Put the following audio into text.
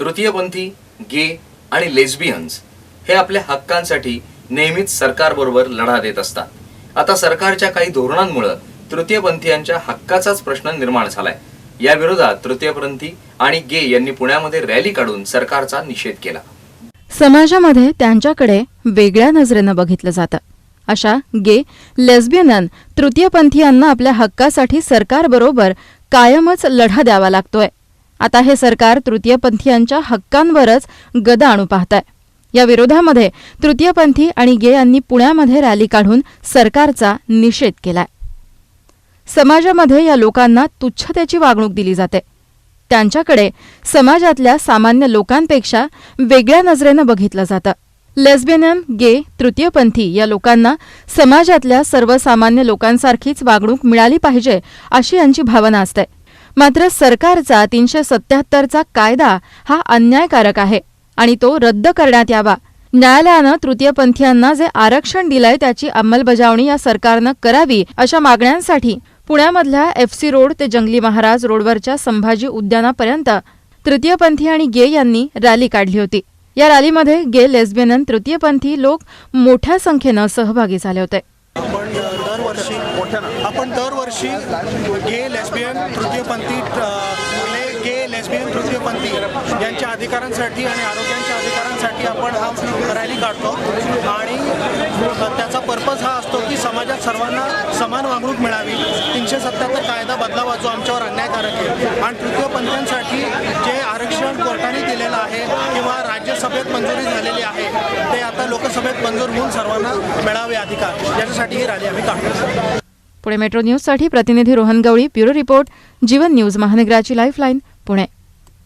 तृतीयपंथी गे आणि लेस्बियन्स हे आपल्या हक्कांसाठी नेहमीच सरकारबरोबर लढा देत असतात. आता सरकारच्या काही धोरणांमुळे तृतीयपंथीयांच्या हक्काचाच प्रश्न निर्माण झालाय. या विरोधात तृतीयपंथी आणि गे यांनी पुण्यामध्ये रॅली काढून सरकारचा निषेध केला. समाजामध्ये त्यांच्याकडे वेगळ्या नजरेनं बघितलं जातं. अशा गे लेस्बियन तृतीयपंथीयांना आपल्या हक्कासाठी सरकारबरोबर कायमच लढा द्यावा लागतोय. आता हे सरकार तृतीयपंथीयांच्या हक्कांवरच गदा आणू पाहतंय. या विरोधामध्ये तृतीयपंथी आणि गे यांनी पुण्यामध्ये रॅली काढून सरकारचा निषेध केलाय. समाजामध्ये या लोकांना तुच्छतेची वागणूक दिली जाते. त्यांच्याकडे समाजातल्या सामान्य लोकांपेक्षा वेगळ्या नजरेनं बघितलं जातं. लेस्बियन गे तृतीयपंथी या लोकांना समाजातल्या सर्वसामान्य लोकांसारखीच वागणूक मिळाली पाहिजे अशी यांची भावना असते. मात्र सरकारचा तीनशे सत्याहत्तरचा कायदा हा अन्यायकारक आहे आणि तो रद्द करण्यात यावा. न्यायालयानं तृतीयपंथीयांना जे आरक्षण दिलंय त्याची अंमलबजावणी या सरकारनं करावी अशा मागण्यांसाठी पुण्यामधल्या एफ सी रोड ते जंगली महाराज रोडवरच्या संभाजी उद्यानापर्यंत तृतीयपंथी आणि गे यांनी रॅली काढली होती. या रॅलीमध्ये गे लेस्बियन तृतीयपंथी लोक मोठ्या संख्येनं सहभागी झाले होते. दरवर्षी आपण दरवर्षी गे लेस्बियन तृतीयपंथी फुले गे लेस्बियन तृतीयपंथी यांच्या अधिकारांसाठी आणि आरोग्यांच्या अधिकारांसाठी आपण हा रॅली काढतो. आणि त्याचा पर्पज हा असतो की समाजात सर्वांना समान वागणूक मिळावी. तीनशे सत्त्याहत्तर कायदा बदलावा जो आमच्यावर अन्यायकारक आहे. आणि तृतीयपंथीयांसाठी जे आरक्षण कोर्टाने दिलेलं आहे किंवा राज्यसभेत मंजुरी झालेली आहे ते आता लोकसभेत मंजूर होऊन सर्वांना मिळावे अधिकार. याच्यासाठी ही रॅली आम्ही काढतो. पुणे मेट्रो न्यूजसाठी प्रतिनिधी Rohan Gawali bureau report Jeevan news महानगराची lifeline Pune.